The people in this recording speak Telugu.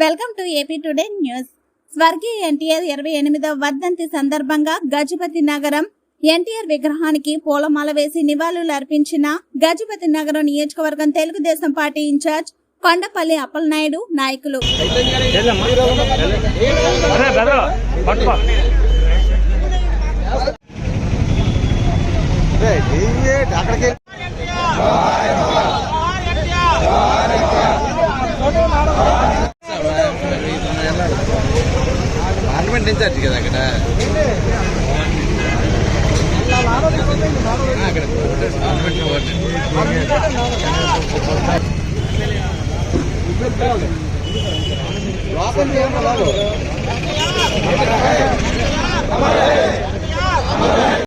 Welcome to AP today news. స్వర్గీయ ఎన్టీఆర్ ఇరవై ఎనిమిదవ వర్ధంతి సందర్భంగా గజపతి నగరం ఎన్టీఆర్ విగ్రహానికి పూలమాల వేసి నివాళులు అర్పించిన గజపతి నగరం నియోజకవర్గం తెలుగుదేశం పార్టీ ఇన్ఛార్జ్ కొండపల్లి అప్పలనాయుడు నాయకులు. అక్కడికి పండించారు కదా అక్కడ? అక్కడ పార్లమెంట్